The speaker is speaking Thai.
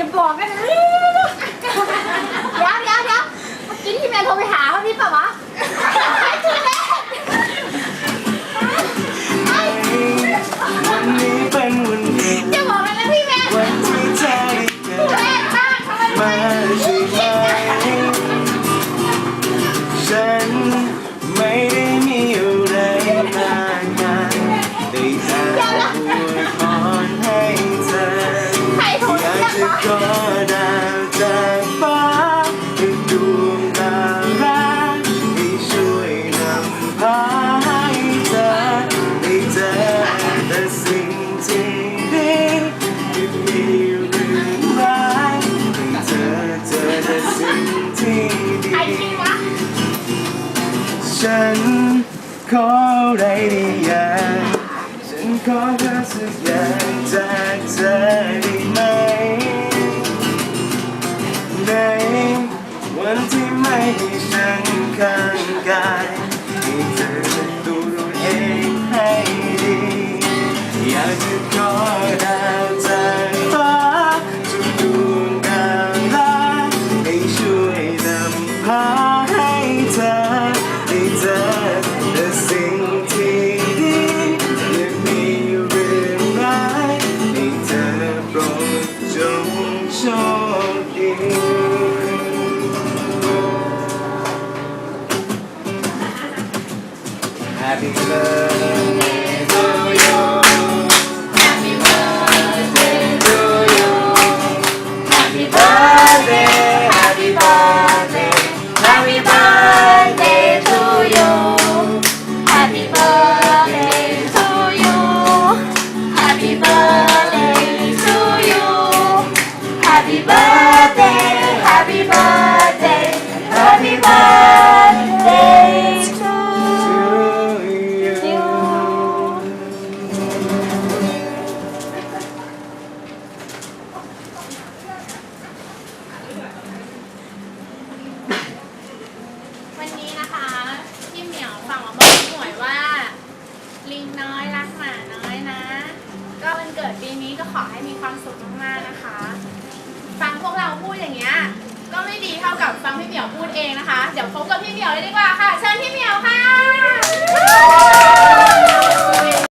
อย่าบอกกันนะ ที่ดีวะฉันขออะไรดีอย่างฉันขอแค่สักอย่างจากเธอได้ไหม ในวันที่ไม่มีฉันข้าง โชคดี Happy birthday นนี้นะคะพี่เหมียวฝากมาบอกหน่วยว่า ลิงน้อยรักหมาน้อยนะ ก็วันเกิดปีนี้ก็ขอให้มีความสุขมากๆนะคะ ฟังพวกเราพูดอย่างเงี้ยก็ไม่ดีเท่ากับฟังพี่เหมียวพูดเองนะคะ เดี๋ยวพบกับพี่เหมียวเลยดีกว่าค่ะ เชิญพี่เหมียวค่ะ